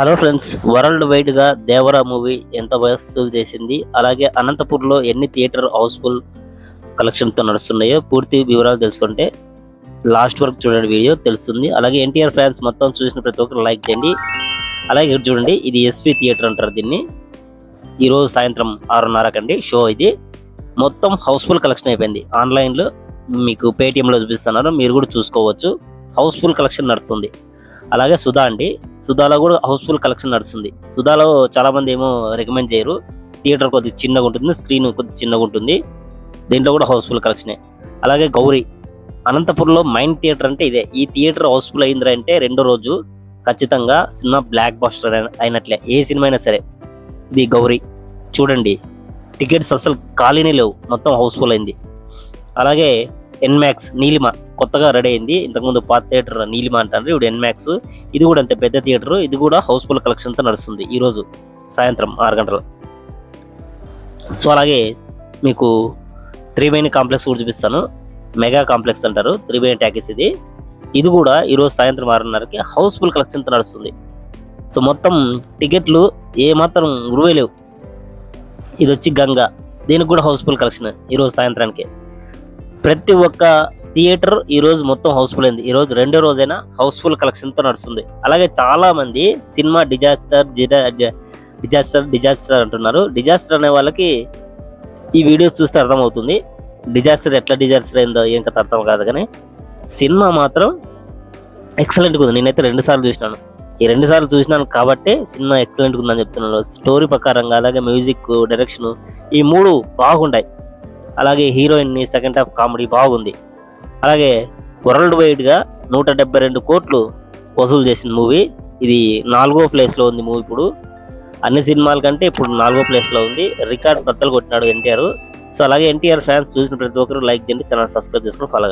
Hello friends world వైడ్గా Devara movie ఎంత వసూలు చేసింది? అలాగే అనంతపూర్లో ఎన్ని థియేటర్ హౌస్ఫుల్ కలెక్షన్తో నడుస్తున్నాయో పూర్తి వివరాలు తెలుసుకుంటే లాస్ట్ వరకు చూడండి వీడియో తెలుస్తుంది. అలాగే ఎన్టీఆర్ ఫ్యాన్స్ మొత్తం చూసిన ప్రతి ఒక్కరు లైక్ చేయండి. అలాగే ఇక్కడ చూడండి ఇది ఎస్పీ థియేటర్ అంటారు దీన్ని. ఈరోజు సాయంత్రం ఆరున్నరకండి షో ఇది. మొత్తం హౌస్ఫుల్ కలెక్షన్ అయిపోయింది. ఆన్లైన్లో మీకు పేటిఎంలో చూపిస్తున్నారు మీరు కూడా చూసుకోవచ్చు. హౌస్ఫుల్ కలెక్షన్ నడుస్తుంది. అలాగే సుధా అండి సుధాలో కూడా హౌస్ఫుల్ కలెక్షన్ నడుస్తుంది. సుధాలో చాలా మంది ఏమో రికమెండ్ చేయరు. థియేటర్ కొద్దిగా చిన్నగా ఉంటుంది స్క్రీన్ కొద్దిగా చిన్నగా ఉంటుంది. దీంట్లో కూడా హౌస్ఫుల్ కలెక్షనే. అలాగే గౌరీ అనంతపురంలో మైండ్ థియేటర్ అంటే ఇదే. ఈ థియేటర్ హౌస్ఫుల్ అయిందిరా అంటే రెండో రోజు ఖచ్చితంగా సినిమా బ్లాక్ బస్టర్ అయినట్లే. ఏ సినిమా అయినా సరే. ది గౌరీ. చూడండి. టికెట్స్ అసలు ఖాళీనే లేవు. మొత్తం హౌస్ఫుల్ అయింది. అలాగే ఎన్మాక్స్ నీలిమ కొత్తగా రెడీ అయింది. ఇంతకుముందు పాత థియేటర్ నీలిమ అంటారు ఇప్పుడు ఎన్మాక్స్ ఇది కూడా అంత పెద్ద థియేటర్. ఇది కూడా హౌస్ఫుల్ కలెక్షన్తో నడుస్తుంది ఈరోజు సాయంత్రం ఆరు గంటలు. సో అలాగే మీకు త్రివేణి కాంప్లెక్స్ కూడా చూపిస్తాను. మెగా కాంప్లెక్స్ అంటారు త్రివేణి ట్యాకీస్ ఇది. ఇది కూడా ఈరోజు సాయంత్రం ఆరున్నరకి హౌస్ఫుల్ కలెక్షన్తో నడుస్తుంది. సో మొత్తం టికెట్లు ఏమాత్రం గురువే లేవు. ఇది వచ్చి గంగా. దీనికి కూడా హౌస్ఫుల్ కలెక్షన్ ఈరోజు సాయంత్రానికి. ప్రతి ఒక్క థియేటర్ ఈ రోజు మొత్తం హౌస్ఫుల్ అయింది. ఈ రోజు రెండో రోజైనా హౌస్ఫుల్ కలెక్షన్తో నడుస్తుంది. అలాగే చాలా మంది సినిమా డిజాస్టర్ డిజాస్టర్ డిజాస్టర్ అంటున్నారు. డిజాస్టర్ అనే వాళ్ళకి ఈ వీడియో చూస్తే అర్థమవుతుంది. డిజాస్టర్ ఎట్లా డిజాస్టర్ అయిందో ఏం కథ అర్థం కాదు కానీ సినిమా మాత్రం ఎక్సలెంట్గా ఉంది. నేనైతే రెండు సార్లు చూసినాను. ఈ రెండు సార్లు చూసినాను కాబట్టి సినిమా ఎక్సలెంట్గా ఉందని చెప్తున్నాను. స్టోరీ ప్రకారంగా అలాగే మ్యూజిక్ డైరెక్షన్ ఈ మూడు బాగుంటాయి అలాగే హీరోయిన్ని సెకండ్ హాఫ్ కామెడీ బాగుంది. అలాగే వరల్డ్ వైడ్గా నూట డెబ్బై రెండు కోట్లు వసూలు చేసిన మూవీ. ఇది నాలుగో ప్లేస్లో ఉంది మూవీ ఇప్పుడు. అన్ని సినిమాల కంటే ఇప్పుడు నాలుగో ప్లేస్లో ఉంది. రికార్డ్ బద్దలు కొట్టినాడు ఎన్టీఆర్. సో అలాగే ఎన్టీఆర్ ఫ్యాన్స్ చూసిన ప్రతి ఒక్కరు లైక్ చేయండి ఛానల్ సబ్స్క్రైబ్ చేసుకుని ఫాలో